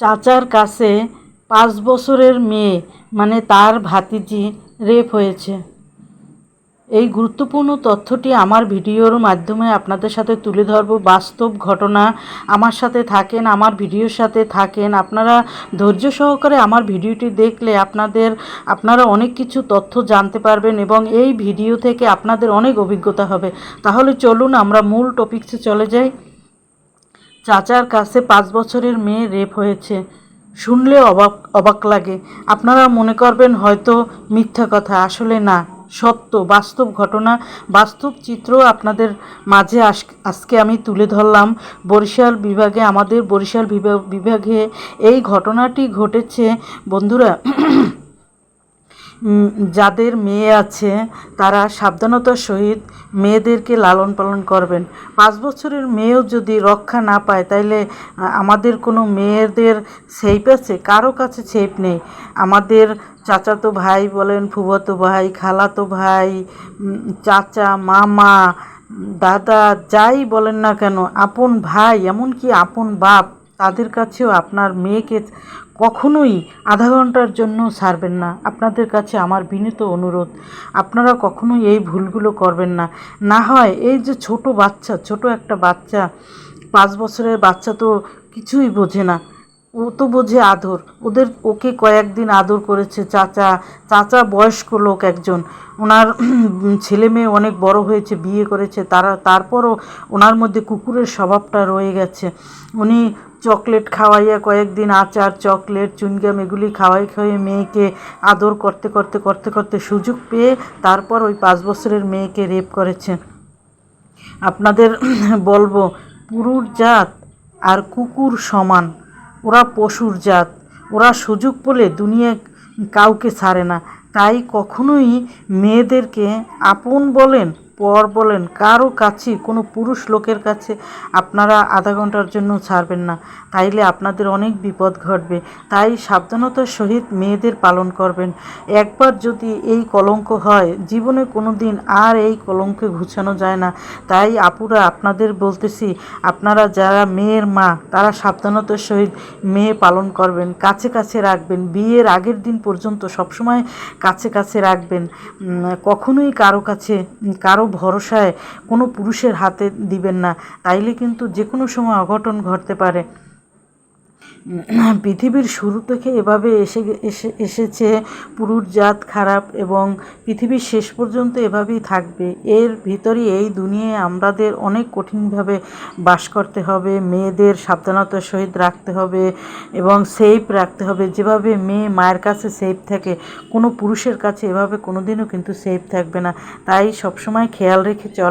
চাচার কাছে পাঁচ বছরের মেয়ে মানে তার ভাতিজি রেপ হয়েছে। এই গুরুত্বপূর্ণ তথ্যটি আমার ভিডিওর মাধ্যমে আপনাদের সাথে তুলে ধরব। বাস্তব ঘটনা আমার সাথে থাকেন, আমার ভিডিওর সাথে থাকেন। আপনারা ধৈর্য সহকারে আমার ভিডিওটি দেখলে আপনাদের, আপনারা অনেক কিছু তথ্য জানতে পারবেন এবং এই ভিডিও থেকে আপনাদের অনেক অভিজ্ঞতা হবে। তাহলে চলুন আমরা মূল টপিকসে চলে যাই। চাচার কাছে পাঁচ বছরের মেয়ে রেপ হয়েছে। শুনলে অবাক অবাক লাগে। আপনারা মনে করবেন হয়তো মিথ্যা কথা, আসলে না, সত্য, বাস্তব ঘটনা, বাস্তব চিত্র আপনাদের মাঝে আজকে আমি তুলে ধরলাম। বরিশাল বিভাগে, আমাদের বরিশাল বিভাগ- এই ঘটনাটি ঘটেছে। বন্ধুরা যাদের মেয়ে আছে, তারা সাবধানতার সহিত মেয়েদেরকে লালন পালন করবেন। পাঁচ বছরের মেয়েও যদি রক্ষা না পায়, তাইলে আমাদের কোনো মেয়েদের সেফ আছে? কারও কাছে সেফ নেই। আমাদের চাচাতো ভাই বলেন, ফুফাতো ভাই, খালাতো ভাই চাচা, মামা, দাদা, যাই বলেন না কেন, আপন ভাই, এমনকি আপন বাপ, তাদের কাছেও আপনার মেয়েকে কখনোই আধা ঘণ্টার জন্য ছাড়বেন না। আপনাদের কাছে আমার বিনীত অনুরোধ, আপনারা কখনোই এই ভুলগুলো করবেন না। না হয় এই যে ছোট বাচ্চা, ছোট একটা বাচ্চা, পাঁচ বছরের বাচ্চা তো কিছুই বোঝে না। ও তো বোঝে আদর। ওদের, ওকে কয়েকদিন আদর করেছে চাচা চাচা বয়স্ক লোক একজন। ওনার ছেলে মেয়ে অনেক বড় হয়েছে, বিয়ে করেছে, তারা, তারপরও ওনার মধ্যে কুকুরের স্বভাবটা রয়ে গেছে। উনি চকলেট খাওয়াইয়া কয়েকদিন আচার, চকলেট, চুইংগাম এগুলি খাওয়াই খাওয়াই মেয়েকে আদর করতে করতে করতে করতে সুযোগ পেয়ে তারপর ওই পাঁচ বছরের মেয়েকে রেপ করেছে। আপনাদের বলব, পুরুর জাত আর কুকুর সমান। ওরা পশুর জাত। ওরা সুযোগ পেলে দুনিয়া কাউকে ছাড়ে না। তাই কখনোই মেয়েদেরকে আপন বলেন পর বলেন কারও কাছে কোনো পুরুষ লোকের কাছে আপনারা আধা ঘণ্টার জন্য ছাড়বেন না। তাইলে আপনাদের অনেক বিপদ ঘটবে। তাই সাবধানতার সহিত মেয়েদের পালন করবেন। একবার যদি এই কলঙ্ক হয় জীবনে কোনো দিন আর এই কলঙ্কে ঘুচানো যায় না। তাই আপুরা আপনাদের বলতেছি আপনারা যারা মেয়ের মা তারা সাবধানতার সহিত মেয়ে পালন করবেন। কাছে কাছে রাখবেন। বিয়ের আগের দিন পর্যন্ত সবসময় কাছে কাছে রাখবেন। কখনোই কারও কাছে উম, কারও ভরসায় কোনো পুরুষের হাতে দিবেন না। তাইলে কিন্তু যে কোনো সময় অঘটন ঘটতে পারে। পৃথিবীর শুরু থেকে এভাবে এসে এসে, এসেছে পুরুষ জাত খারাপ এবং পৃথিবীর শেষ পর্যন্ত এভাবেই থাকবে। এর ভিতরে এই দুনিয়ায় আমাদের অনেক কঠিনভাবে বাস করতে হবে, মেয়েদের সাবধানতার সহিত রাখতে হবে এবং সেফ রাখতে হবে। যেভাবে মেয়ে মায়ের কাছে সেফ থাকে, কোনো পুরুষের কাছে এভাবে কোনোদিনও কিন্তু সেফ থাকবে না। তাই সবসময় খেয়াল রেখে চল।